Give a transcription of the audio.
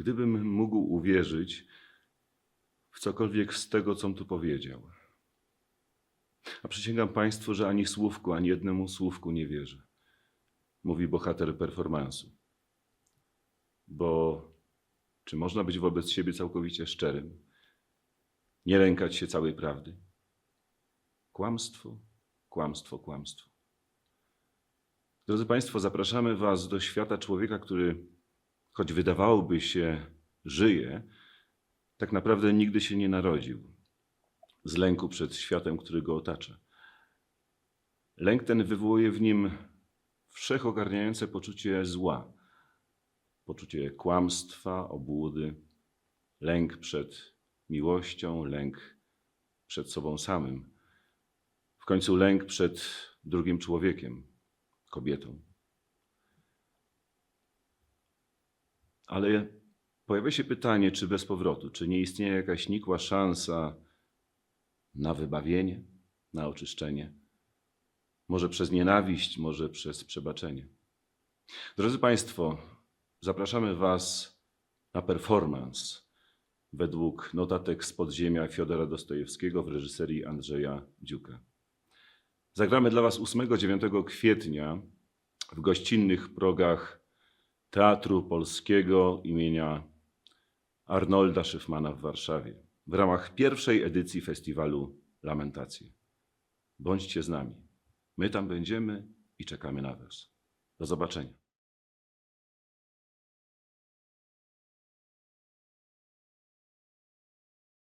gdybym mógł uwierzyć w cokolwiek z tego, co on tu powiedział. A przysięgam Państwu, że ani słówku, ani jednemu słówku nie wierzę, mówi bohater performansu. Bo czy można być wobec siebie całkowicie szczerym? Nie lękać się całej prawdy? Kłamstwo, kłamstwo, kłamstwo. Drodzy Państwo, zapraszamy Was do świata człowieka, który, choć wydawałoby się, żyje, tak naprawdę nigdy się nie narodził z lęku przed światem, który go otacza. Lęk ten wywołuje w nim wszechogarniające poczucie zła, poczucie kłamstwa, obłudy, lęk przed miłością, lęk przed sobą samym, w końcu lęk przed drugim człowiekiem, kobietą. Ale pojawia się pytanie, czy bez powrotu, czy nie istnieje jakaś nikła szansa na wybawienie, na oczyszczenie? Może przez nienawiść, może przez przebaczenie. Drodzy Państwo, zapraszamy Was na performance według notatek z podziemia Fiodora Dostojewskiego w reżyserii Andrzeja Dziuka. Zagramy dla Was 8-9 kwietnia w gościnnych progach Teatru Polskiego imienia Arnolda Szyfmana w Warszawie w ramach pierwszej edycji festiwalu Lamentacje. Bądźcie z nami. My tam będziemy i czekamy na Was. Do zobaczenia.